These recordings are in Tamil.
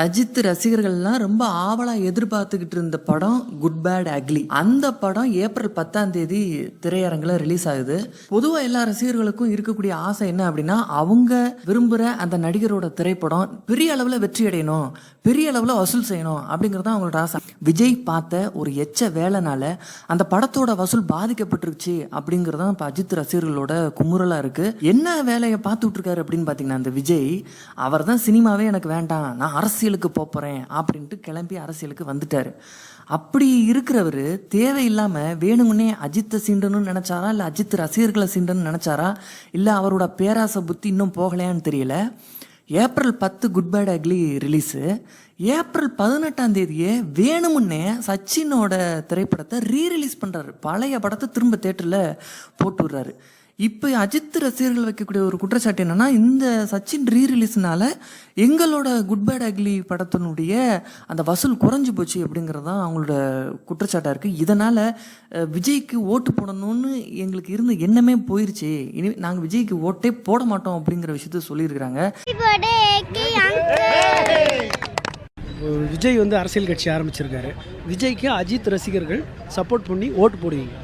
அஜித் ரசிகர்கள்லாம் ரொம்ப ஆவலா எதிர்பார்த்துக்கிட்டு இருந்த படம் குட் பேட் அக்லி அந்த படம் ஏப்ரல் பத்தாம் தேதி திரையரங்குல ரிலீஸ் ஆகுது. பொதுவா எல்லா ரசிகர்களுக்கும் இருக்கக்கூடிய ஆசை என்ன அப்படின்னா அவங்க விரும்புற அந்த நடிகரோட திரைப்படம் பெரிய அளவுல வெற்றி அடையணும் பெரிய அளவுல வசூல் செய்யணும் அப்படிங்கிறது தான் அவங்களோட ஆசை. விஜய் பார்த்த ஒரு எச்ச வேலைனால அந்த படத்தோட வசூல் பாதிக்கப்பட்டிருச்சு அப்படிங்கறது இப்போ அஜித் ரசிகர்களோட குமுறலா இருக்கு. என்ன வேலையை பார்த்துட்டு இருக்காரு அப்படின்னு பாத்தீங்கன்னா அந்த விஜய் அவர் தான் சினிமாவே எனக்கு வேண்டாம் நான் அரசு அரசியலுக்கு போகிறேன் அப்படின்ட்டு கிளம்பி அரசியலுக்கு வந்துட்டார். அப்படி இருக்கிறவர் தேவையில்லாமல் வேணுமுன்னே அஜித்தை சீண்டணும்னு நினச்சாரா? இல்லை அஜித் ரசிகர்களை சீண்டணும்னு நினச்சாரா? இல்லை அவரோட பேராசை புத்தி இன்னும் போகலையான்னு தெரியல. ஏப்ரல் பத்து good bad ugly release April பதினெட்டாம் தேதியே வேணுமுன்னே சச்சினோட திரைப்படத்தை ரீரிலீஸ் பண்ணுறாரு பழைய படத்தை திரும்ப தேட்டரில் போட்டு விடுறாரு. இப்போ அஜித் ரசிகர்கள் வைக்கக்கூடிய ஒரு குற்றச்சாட்டு என்னன்னா இந்த சச்சின் ரீ ரிலீஸ்னால எங்களோட குட் பேட் அக்லி படத்தினுடைய அந்த வசூல் குறைஞ்சு போச்சு அப்படிங்கிறது தான் அவங்களோட குற்றச்சாட்டாக இருக்குது இதனால் விஜய்க்கு ஓட்டு போடணும்னு எங்களுக்கு இருந்த எண்ணமே போயிருச்சு. இனி நாங்கள் விஜய்க்கு ஓட்டே போட மாட்டோம் அப்படிங்கிற விஷயத்த சொல்லியிருக்கிறாங்க. விஜய் வந்து அரசியல் கட்சி ஆரம்பிச்சிருக்காரு. விஜய்க்கு அஜித் ரசிகர்கள் சப்போர்ட் பண்ணி ஓட்டு போடுவீங்க.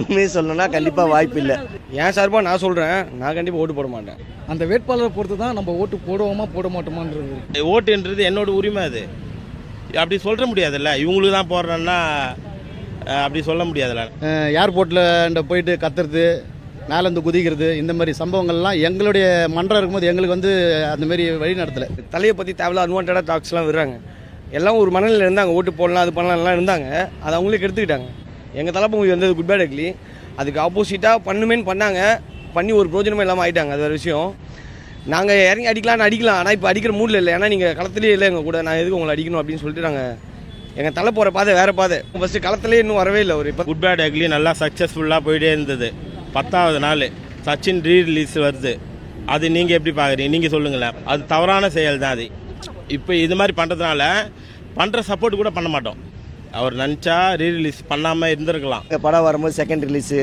உண்மையை சொல்லணும்னா கண்டிப்பாக வாய்ப்பு இல்லை என் சார்பாக நான் சொல்கிறேன் நான் கண்டிப்பாக ஓட்டு போட மாட்டேன். அந்த வேட்பாளரை பொறுத்து தான் நம்ம ஓட்டு போடுவோமா போட மாட்டோமான்றது ஓட்டுன்றது என்னோட உரிமை அது. அப்படி சொல்ல முடியாதுல்ல. இவங்களுக்கு தான் போடுறேன்னா அப்படி சொல்ல முடியாதுல்ல. ஏர்போர்ட்டில் போயிட்டு கத்துறது மேலேருந்து குதிக்கிறது இந்த மாதிரி சம்பவங்கள்லாம் எங்களுடைய மன்றம் இருக்கும்போது எங்களுக்கு வந்து அந்த மாதிரி வழி நடத்தலை. தலையை பற்றி தேவையில்ல அன்வான்டாக டாக்ஸ்லாம் விடுறாங்க. எல்லாம் ஒரு மனநிலையில் இருந்தாங்க. ஓட்டு போடலாம் அது பண்ணலாம் எல்லாம் இருந்தாங்க. அதை அவங்களே கெடுத்துக்கிட்டாங்க. எங்கள் தலை மூவி வந்தது குட் பேட் அக்லி அதுக்கு ஆப்போசிட்டாக பண்ணுமேன்னு பண்ணாங்க. பண்ணி ஒரு பிரோஜனமே இல்லாமல் ஆயிட்டாங்க. அது ஒரு விஷயம். நாங்கள் இறங்கி அடிக்கலாம்னு அடிக்கலாம். ஆனால் இப்போ அடிக்கிற மூடில் இல்லை. ஏன்னா நீங்கள் களத்துலேயே இல்லை எங்கள் கூட. நான் எதுக்கு உங்களை அடிக்கணும் அப்படின்னு சொல்லிட்டு நாங்கள் எங்கள் தலை போகிற பாதை வேறு பாதை. ஃபஸ்ட்டு களத்துலேயே இன்னும் வரவே இல்லை ஒரு இப்போ குட் பேட் அக்லி நல்லா சக்ஸஸ்ஃபுல்லாக போயிட்டே இருந்தது. பத்தாவது நாள். சச்சின் ரீ ரிலீஸ் வருது. அது நீங்கள் எப்படி பார்க்குறீங்க நீங்கள் சொல்லுங்களேன். அது தவறான செயல் தான் அது. இப்போ இது மாதிரி பண்ணுறதுனால பண்ணுற சப்போர்ட் கூட பண்ண மாட்டோம். அவர் நினச்சா ரீ ரிலீஸ் பண்ணாமல் இருந்திருக்கலாம் படம் வரும்போது செகண்ட் ரிலீஸு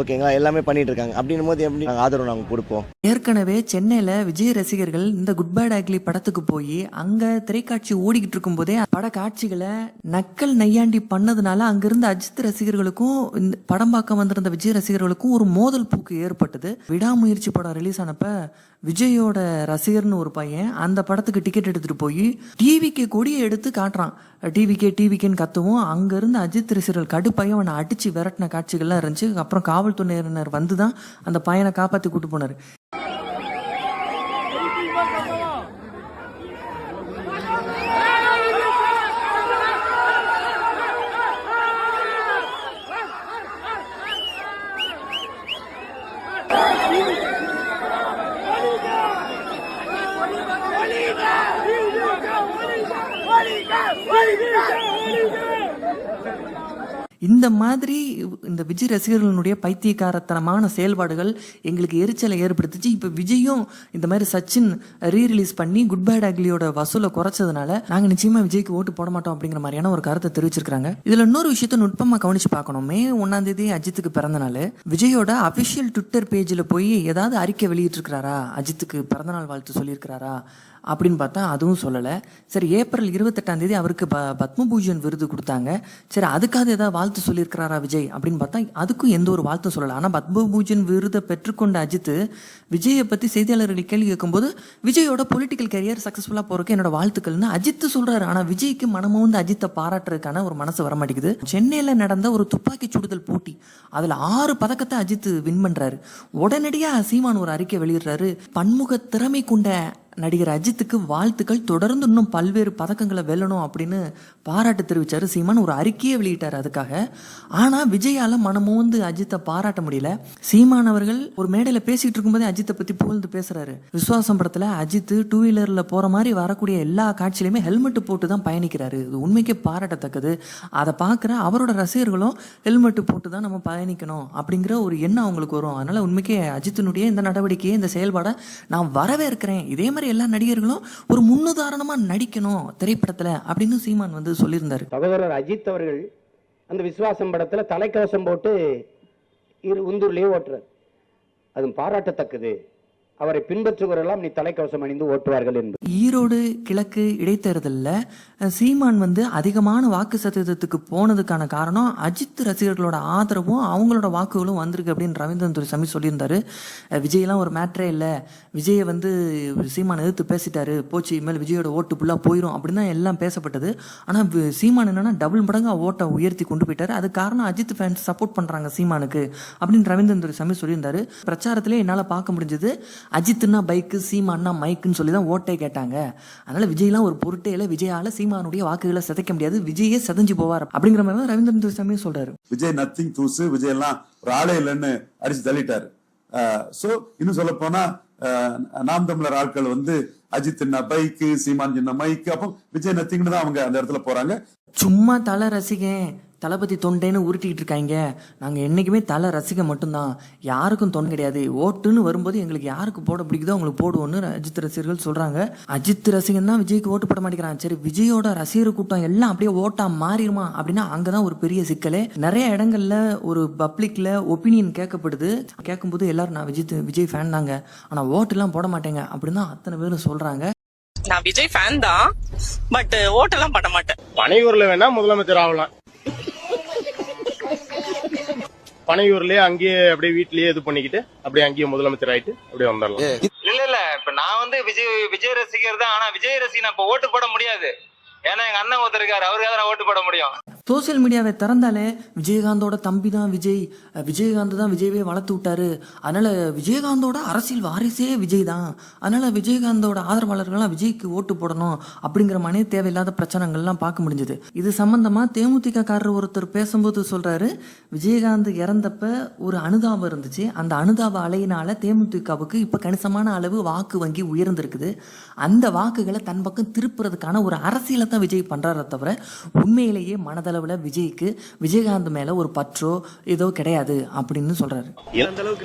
ஓகேங்களா எல்லாமே பண்ணிட்டு இருக்காங்க. அப்படின்னும் போது எப்படி நாங்கள் ஆதரவு நாங்கள் கொடுப்போம்? ஏற்கனவே சென்னையில விஜய் ரசிகர்கள் இந்த குட் பேட் அக்லி படத்துக்கு போய் அங்க திரைக்காட்சி ஓடிக்கிட்டு இருக்கும் போதே பட காட்சிகளை நக்கல் நையாண்டி பண்ணதுனால அங்கிருந்த அஜித் ரசிகர்களுக்கும் இந்த படம் பார்க்க வந்திருந்த விஜய் ரசிகர்களுக்கும் ஒரு மோதல் போக்கு ஏற்பட்டது. விடாமுயற்சி படம் ரிலீஸ் ஆனப்ப விஜயோட ரசிகர்னு ஒரு பையன் அந்த படத்துக்கு டிக்கெட் எடுத்துட்டு போய் டிவிக்கு கொடியை எடுத்து காட்டுறான். டிவிக்கே டிவிக்கேன்னு கத்துவோம். அங்கேருந்து அஜித் ரசிகர்கள் கடுப்பையும் அவனை அடிச்சு விரட்டின காட்சிகள்லாம் இருந்துச்சு. அப்புறம் காவல்துறையினர் வந்து தான் அந்த பையனை காப்பாற்றி கூட்டு போனார். இந்த மாதிரி இந்த விஜய் ரசிகர்களுடைய பைத்தியக்காரத்தனமான செயல்பாடுகள் எங்களுக்கு எரிச்சலை ஏற்படுத்துச்சு. இப்போ விஜயும் இந்த மாதிரி சச்சின் ரீ ரிலீஸ் பண்ணி குட் பேட் அக்லியோட வசூலை குறைச்சதுனால நாங்கள் நிச்சயமாக விஜய்க்கு ஓட்டு போட மாட்டோம் அப்படிங்கிற மாதிரியான ஒரு கருத்தை தெரிவிச்சிருக்காங்க இதில் இன்னொரு விஷயத்த நுட்பமாக கவனிச்சு பார்க்கணும். மே ஒன்னாம் தேதி அஜித்துக்கு பிறந்த நாள் விஜயோட அபிஷியல் ட்விட்டர் பேஜில் போய் ஏதாவது அறிக்கை வெளியிட்டிருக்கிறாரா? அஜித்துக்கு பிறந்தநாள் வாழ்த்து சொல்லியிருக்கிறாரா? அப்படின்னு பார்த்தா அதுவும் சொல்லலை. சரி ஏப்ரல் இருபத்தெட்டாம் தேதி அவருக்கு ப பத்மபூஷன் விருது கொடுத்தாங்க. சரி அதுக்காக ஏதாவது வாழ்த்து சொல்லியிருக்கிறாரா விஜய்? அப்படின்னு பார்த்தா அதுக்கும் எந்த ஒரு வாழ்த்தும் சொல்லலை. ஆனால் பத்மபூஷன் விருதை பெற்றுக்கொண்ட அஜித் விஜயை பற்றி செய்தியாளர்கள் கேள்வி கேட்கும்போது விஜயோட பொலிட்டிக்கல் கரியர் சக்ஸஸ்ஃபுல்லாக போகிறக்கு என்னோட வாழ்த்துக்கள்னு அஜித் சொல்கிறாரு ஆனால் விஜய்க்கு மனமும் வந்து அஜித்தை பாராட்டுறதுக்கான ஒரு மனசு வர மாட்டேங்குது சென்னையில் நடந்த ஒரு துப்பாக்கி சுடுதல் போட்டி அதில் ஆறு பதக்கத்தை அஜித் வின் பண்ணுறாரு உடனடியாக சீமான் ஒரு அறிக்கை வெளியிடுறாரு. பன்முக திறமை கொண்ட நடிகர் அஜித்துக்கு வாழ்த்துக்கள். தொடர்ந்து இன்னும் பல்வேறு பதக்கங்களை வெல்லணும் அப்படின்னு பாராட்டு தெரிவித்தார் சீமான் ஒரு அறிக்கையை வெளியிட்டார் அதுக்காக. ஆனால் விஜயால மனமோந்து அஜித்தை பாராட்ட முடியல. சீமான் அவர்கள் ஒரு மேடையில் பேசிகிட்டு இருக்கும்போதே அஜித்தை பற்றி புகழ்ந்து பேசுகிறாரு விஸ்வாசம் படத்தில் அஜித் டூ வீலரில் போகிற மாதிரி வரக்கூடிய எல்லா காட்சியிலையுமே ஹெல்மெட் போட்டு தான் பயணிக்கிறாரு. இது உண்மைக்கே பாராட்டத்தக்கது. அதை பார்க்குற அவரோட ரசிகர்களும் ஹெல்மெட் போட்டு தான் நம்ம பயணிக்கணும் அப்படிங்கிற ஒரு எண்ணம் அவங்களுக்கு வரும். அதனால் உண்மைக்கே அஜித்தினுடைய இந்த நடவடிக்கையை இந்த செயல்பாடை நான் வரவேற்கிறேன். இதே மாதிரி எல்லா நடிகர்களும் ஒரு முன்னுதாரணமா நடிக்கணும் திரைப்படத்துல அப்படின்னு சீமான் வந்து சொல்லியிருந்தாரு. சகோதரர் அஜித் அவர்கள் அந்த விசுவாசம் படத்துல தலைக்கவசம் போட்டு இரு உந்தூர்லயே ஓட்டுறார். அது பாராட்டத்தக்கது. அவரை பின்பற்றுவரெல்லாம் நீ தலைக்கவசம் அணிந்து ஓட்டுவார்கள் என்று. ஈரோடு கிழக்கு இடைத்தேர்தலில் சீமான் வந்து அதிகமான வாக்கு சதவீதத்துக்கு போனதுக்கான காரணம் அஜித் ரசிகர்களோட ஆதரவும் அவங்களோட வாக்குகளும் வந்திருக்கு அப்படின்னு ரவீந்திரன் துரைசாமி சொல்லியிருந்தாரு. விஜய்லாம் ஒரு மேட்ரே இல்லை. விஜயை வந்து சீமான் எதிர்த்து பேசிட்டாரு. போச்சு இனிமேல் விஜயோட ஓட்டு ஃபுல்லாக போயிடும் அப்படின்னு தான் எல்லாம் பேசப்பட்டது. ஆனால் சீமான் என்னன்னா டபுள் மடங்காக ஓட்டை உயர்த்தி கொண்டு போயிட்டார். அது காரணம் அஜித் ஃபேன்ஸ் சப்போர்ட் பண்ணுறாங்க சீமானுக்கு அப்படின்னு ரவீந்திரன் துரைசாமி சொல்லியிருந்தாரு. பிரச்சாரத்திலே என்னால் பார்க்க முடிஞ்சது அஜித்னா பைக்கு சீமான்னா மைக்குன்னு சொல்லி தான் ஓட்டே கேட்டாங்க. அதனால விஜய்லாம் ஒரு பொருட்டே இல்லை விஜயால சீமானுடைய வாக்குகளை சிதைக்க முடியாது. விஜயே செதஞ்சு போவார் அப்படிங்கிற மாதிரி தான் ரவீந்திரன் துரைசாமியும் சொல்றாரு. விஜய் நத்திங் தூசு விஜய் எல்லாம் ஒரு ஆளே இல்லைன்னு அடிச்சு தள்ளிட்டாரு. சோ இன்னும் சொல்ல போனா நாம் தமிழர் ஆட்கள் வந்து அஜித் சின்ன பைக்கு சீமான் சின்ன மைக்கு அப்போ விஜய் நத்திங்னு தான் அவங்க அந்த இடத்துல போறாங்க. சும்மா தலை ரசிகன். தளபதி தொண்டைன்னு உருட்டிக்கிட்டு இருக்காங்க. நாங்கள் என்றைக்குமே தலை ரசிகன் மட்டும்தான். யாருக்கும் தொண்டை கிடையாது. ஓட்டுன்னு வரும்போது எங்களுக்கு யாருக்கு போட பிடிக்குதோ அவங்களுக்கு போடுவோன்னு அஜித் ரசிகர்கள் சொல்கிறாங்க அஜித் ரசிகன் தான் விஜய்க்கு ஓட்டு போட மாட்டேங்கிறான். சரி விஜயோட ரசிகர் கூட்டம் எல்லாம் அப்படியே ஓட்டா மாறிடுமா அப்படின்னா அங்கே தான் ஒரு பெரிய சிக்கலே. நிறைய இடங்கள்ல ஒரு பப்ளிக்ல ஒப்பீனியன் கேட்கப்படுது. கேட்கும்போது எல்லாரும் நான் விஜய் விஜய் ஃபேன் தாங்க. ஆனால் ஓட்டுலாம் போட மாட்டேங்க. அப்படின்னு தான் அத்தனை பேரும் சொல்கிறாங்க நான் விஜய் ஃபேன் தான் பட் ஓட்டெல்லாம் பண்ண மாட்டேன். பனையூர்ல வேணா முதலமைச்சர் ஆகலாம். பனையூர்லயே அங்கேயே அப்படியே வீட்லயே இது பண்ணிக்கிட்டு அப்படியே அங்கேயே முதலமைச்சர் ஆயிட்டு அப்படியே வந்துடலாம். இல்ல இல்ல இப்ப நான் வந்து விஜய் விஜய் ரசிகர் தான் ஆனா விஜய் ரசிகர் நான் இப்ப ஓட்டு போட முடியாது. ஏன்னா எங்க அண்ணன் ஒருத்தர் இருக்காரு அவருக்காக நான் ஓட்டு போட முடியும். சோசியல் மீடியாவை திறந்தாலே விஜயகாந்தோட தம்பி தான் விஜய். விஜயகாந்த் தான் விஜயவே வளர்த்து விட்டாரு. அதனால விஜயகாந்தோட அரசியல் வாரிசே விஜய் தான். அதனால விஜயகாந்தோட ஆதரவாளர்கள்லாம் விஜய்க்கு ஓட்டு போடணும் அப்படிங்கிற மாதிரி தேவையில்லாத பிரச்சனைகள்லாம் பார்க்க முடிஞ்சது. இது சம்பந்தமா தேமுதிக காரர் ஒருத்தர் பேசும்போது சொல்றாரு விஜயகாந்த் இறந்தப்ப ஒரு அனுதாபம் இருந்துச்சு. அந்த அனுதாப அலையினால தேமுதிகவுக்கு இப்ப கணிசமான அளவு வாக்கு வங்கி உயர்ந்திருக்குது. அந்த வாக்குகளை தன் பக்கம் திருப்புறதுக்கான ஒரு அரசியலை தான் விஜய் பண்றாரே தவிர உண்மையிலேயே மனதளவில் விஜய்க்கு விஜயகாந்த் மேல ஒரு பற்றோ ஏதோ கிடையாது அப்படின்னு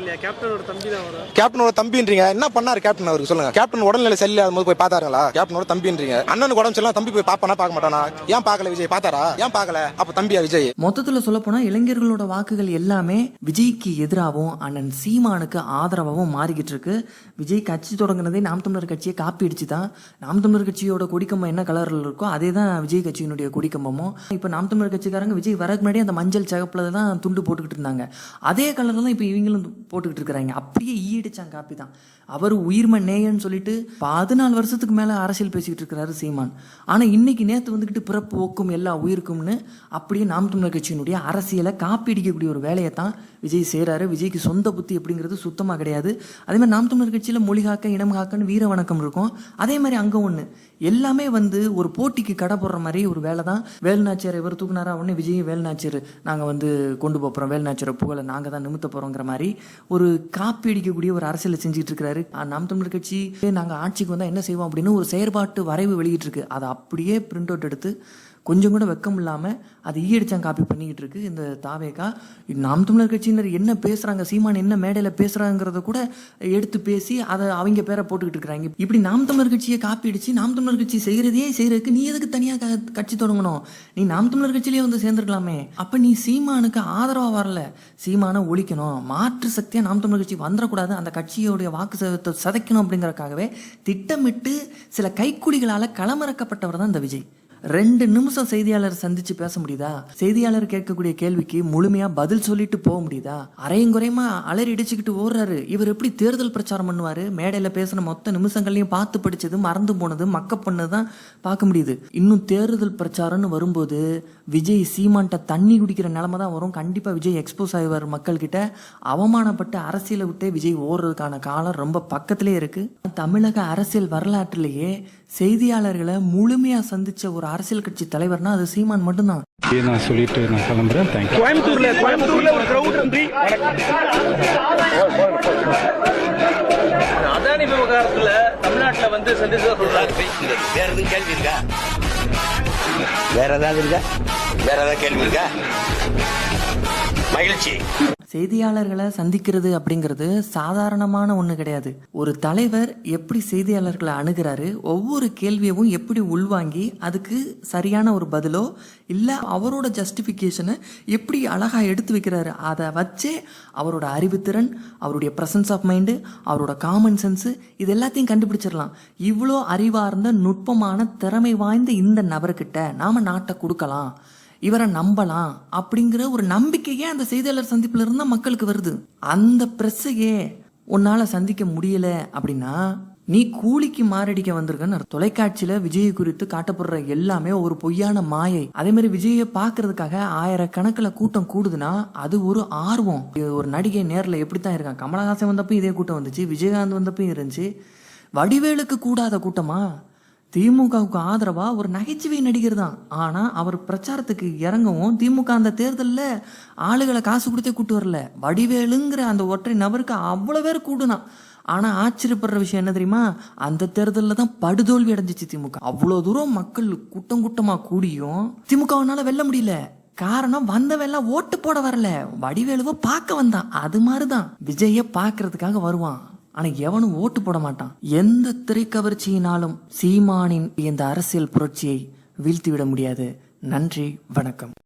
இல்லையா? கேப்டனோட தம்பி தான் வரும் கேப்டனோட தம்பின்றீங்க. என்ன பண்ணாரு கேப்டன் அவருக்கு சொல்லுங்க. கேப்டன் உடல்நிலை சரியில்லாத போது போய் பார்த்தாருங்களா? கேப்டனோட தம்பின்றீங்க. அண்ணனுக்கு உடம்பு சரியில்லாம தம்பி போய் பாப்பானா பார்க்க மாட்டானா? ஏன் பார்க்கல விஜய்? பார்த்தாரா? ஏன் பார்க்கல? அப்ப தம்பியா விஜய்? மொத்தத்துல சொல்ல போனா இளைஞர்களோட வாக்குகள் எல்லாமே விஜய்க்கு எதிராகவும் அண்ணன் சீமானுக்கு ஆதரவாகவும் மாறிக்கிட்டு இருக்கு. விஜய் கட்சி தொடங்குனதே நாம் தமிழர் கட்சியை காப்பி அடிச்சு தான் நாம் தமிழர் கட்சியோட கொடிக்கம்பம் என்ன கலர்ல இருக்கோ அதே தான் விஜய் கட்சியினுடைய கொடிக்கம்பமும். இப்போ நாம் தமிழர் கட்சிக்காரங்க விஜய் வரக்கு முன்னாடி அந்த மஞ்சள் சிகப்பில் தான் துண்டு போட்டுக்கிட்டு இருந்தாங்க. அதே கலரில் தான் இப்போ இவங்களும் போட்டுக்கிட்டு இருக்கிறாங்க. அப்படியே ஈடிச்சாங்க காப்பி தான். அவர் உயிர்ம நேயன்னு சொல்லிட்டு பதினாலு வருஷத்துக்கு மேலே அரசியல் பேசிக்கிட்டு இருக்கிறாரு சீமான். ஆனால் இன்னைக்கு நேற்று வந்துக்கிட்டு பிறப்பு ஒக்கும் எல்லா உயிருக்கும்னு அப்படியே நாம் தமிழர் கட்சியினுடைய அரசியலை காப்பி அடிக்கக்கூடிய ஒரு வேலையை தான் விஜய் செய்கிறாரு விஜய்க்கு சொந்த புத்தி அப்படிங்கிறது சுத்தமாக கிடையாது. அதே மாதிரி நாம் தமிழர் கட்சியில் மொழி காக்க இனம் காக்கன்னு வீர வணக்கம் இருக்கும். அதே மாதிரி அங்கே ஒன்று எல்லாமே வந்து ஒரு போட்டிக்கு கடை போடுற மாதிரி ஒரு வேலை தான். வேலுநாச்சியார் இவர் தூக்குனாரா? உடனே விஜய் வேலுநாச்சியர் நாங்கள் வந்து கொண்டு போகிறோம் வேலுநாச்சியார் புகழை நாங்கள் தான் நிமித்த போகிறோங்கிற மாதிரி ஒரு காப்பி அடிக்கக்கூடிய ஒரு அரசியலை செஞ்சுட்டு இருக்கிறாரு நாம் தமிழர் கட்சி நாங்கள் ஆட்சிக்கு வந்தால் என்ன செய்வோம் அப்படின்னு ஒரு செயற்பாட்டு வரைவு வெளியிட்டிருக்கு. அதை அப்படியே பிரிண்ட் அவுட் எடுத்து கொஞ்சம் கூட வெக்கம் இல்லாமல் அது ஈயடிச்சான் காப்பி பண்ணிக்கிட்டு இருக்கு இந்த தாவேகா. நாம் தமிழர் கட்சியினர் என்ன பேசுறாங்க சீமான் என்ன மேடையில் பேசுறாங்கிறத கூட எடுத்து பேசி அதை அவங்க பேரை போட்டுக்கிட்டு இருக்கிறாங்க. இப்படி நாம் தமிழர் கட்சியை காப்பி அடிச்சு நாம் தமிழர் கட்சி செய்யறதையே செய்யறதுக்கு நீ எதுக்கு தனியாக க- கட்சி தொடங்கணும்? நீ நாம் தமிழர் கட்சியிலேயே வந்து சேர்ந்துருக்கலாமே. அப்ப நீ சீமானுக்கு ஆதரவா வரல. சீமானை ஒழிக்கணும். மாற்று சக்தியா நாம் தமிழர் கட்சி வந்துடக்கூடாது. அந்த கட்சியோடைய வாக்கு சதத்தை சதைக்கணும் அப்படிங்கறதுக்காகவே திட்டமிட்டு சில கைக்குடிகளால களமிறக்கப்பட்டவர் தான் இந்த விஜய். ரெண்டு நிமிஷம் செய்தியாளர் சந்திச்சு பேச முடியுதா? செய்தியாளர் கேட்கக்கூடிய கேள்விக்கு முழுமையா பதில் சொல்லிட்டு போக முடியுதா? அரையும் குறையுமா? அலறி இடிச்சுக்கிட்டு ஓடுறாரு. இவர் எப்படி தேர்தல் பிரச்சாரம் பண்ணுவாரு? மேடையில பேசின மொத்த நிமிஷங்களையும் பார்த்து படிச்சது மறந்து போனது மக்க பண்ணது தான் பார்க்க முடியுது. இன்னும் தேர்தல் பிரச்சாரம்னு வரும்போது விஜய் சீமான்ட்ட தண்ணி குடிக்கிற நிலைமை தான் வரும். கண்டிப்பா விஜய் எக்ஸ்போஸ் ஆகிவார் மக்கள் கிட்ட அவமானப்பட்டு அரசியலை விட்டே விஜய் ஓடுறதுக்கான காலம் ரொம்ப பக்கத்திலே இருக்கு. தமிழக அரசியல் வரலாற்றிலேயே செய்தியாளர்களை முழுமையா சந்திச்ச ஒரு அரசியல் கட்சி தலைவர்னா அது சீமான் மட்டும்தான். நான் சொல்லிட்டு நான் கிளம்புறேன்? கோயம்புத்தூர்ல கோயம்புத்தூர்ல ஒரு கிரௌட் இருந்து அதானி விவகாரத்துல தமிழ்நாட்டுல வந்து சந்திச்சதா சொல்றாரு. வேற எதுவும் கேள்வி இருக்கா? வேற ஏதாவது இருக்கா? வேற ஏதாவது கேள்வி இருக்கா? மகிழ்ச்சி. செய்தியாளர்களை சந்திக்கிறது அப்படிங்கிறது சாதாரணமான ஒன்று கிடையாது. ஒரு தலைவர் எப்படி செய்தியாளர்களை அணுகிறாரு ஒவ்வொரு கேள்வியவும் எப்படி உள்வாங்கி அதுக்கு சரியான ஒரு பதிலோ இல்லை அவரோட ஜஸ்டிஃபிகேஷனை எப்படி அழகாக எடுத்து வைக்கிறாரு அதை வச்சே அவரோட அறிவுத்திறன் அவருடைய பிரசன்ஸ் ஆஃப் மைண்டு அவரோட காமன் சென்ஸு இது எல்லாத்தையும் கண்டுபிடிச்சிடலாம். இவ்வளோ அறிவார்ந்த நுட்பமான திறமை வாய்ந்த இந்த நபர்கிட்ட நாம நாட்டை கொடுக்கலாம். இவரை நம்பலாம் அப்படிங்கிற ஒரு நம்பிக்கையே அந்த செய்தியாளர் சந்திப்புல இருந்தா மக்களுக்கு வருது. அந்த பிரஸ்ஸையே உன்னால சந்திக்க முடியல அப்படின்னா நீ கூலிக்கு மாரடிக்க வந்திருக்கன்னு தொலைக்காட்சியில விஜய் குறித்து காட்டப்படுற எல்லாமே ஒரு பொய்யான மாயை. அதே மாதிரி விஜயை பார்க்கறதுக்காக ஆயிரக்கணக்கில் கூட்டம் கூடுதுன்னா அது ஒரு ஆர்வம். ஒரு நடிகை நேரில் எப்படித்தான் இருக்கான்? கமலஹாசன் வந்தப்போ இதே கூட்டம் வந்துச்சு விஜயகாந்த் வந்தப்போ இருந்துச்சு. வடிவேலுக்கு கூடாத கூட்டமா? திமுகவுக்கு ஆதரவா ஒரு நகைச்சுவை நடிகர் தான் ஆனா அவர் பிரச்சாரத்துக்கு இறங்கவும் திமுக அந்த தேர்தலில் ஆளுகளை காசு கொடுத்தே கூட்டு வரல. வடிவேலுங்கிற அந்த ஒற்றை நபருக்கு அவ்வளோ பேர் கூடுனான் ஆனா ஆச்சரியப்படுற விஷயம் என்ன தெரியுமா? அந்த தேர்தலில் தான் படுதோல்வி அடைஞ்சிச்சு திமுக. அவ்வளோ தூரம் மக்கள் கூட்டம் கூட்டமா கூடியும் திமுகவனால வெல்ல முடியல. காரணம் வந்தவெல்லாம் ஓட்டு போட வரல. வடிவேலுவை பார்க்க வந்தான். அது மாதிரிதான். விஜய பார்க்கறதுக்காக வருவான். ஆனா எவனும் ஓட்டு போட மாட்டான். எந்த திரைக்கவர்ச்சியினாலும் சீமானின் இந்த அரசியல் புரட்சியை வீழ்த்திவிட முடியாது. நன்றி வணக்கம்.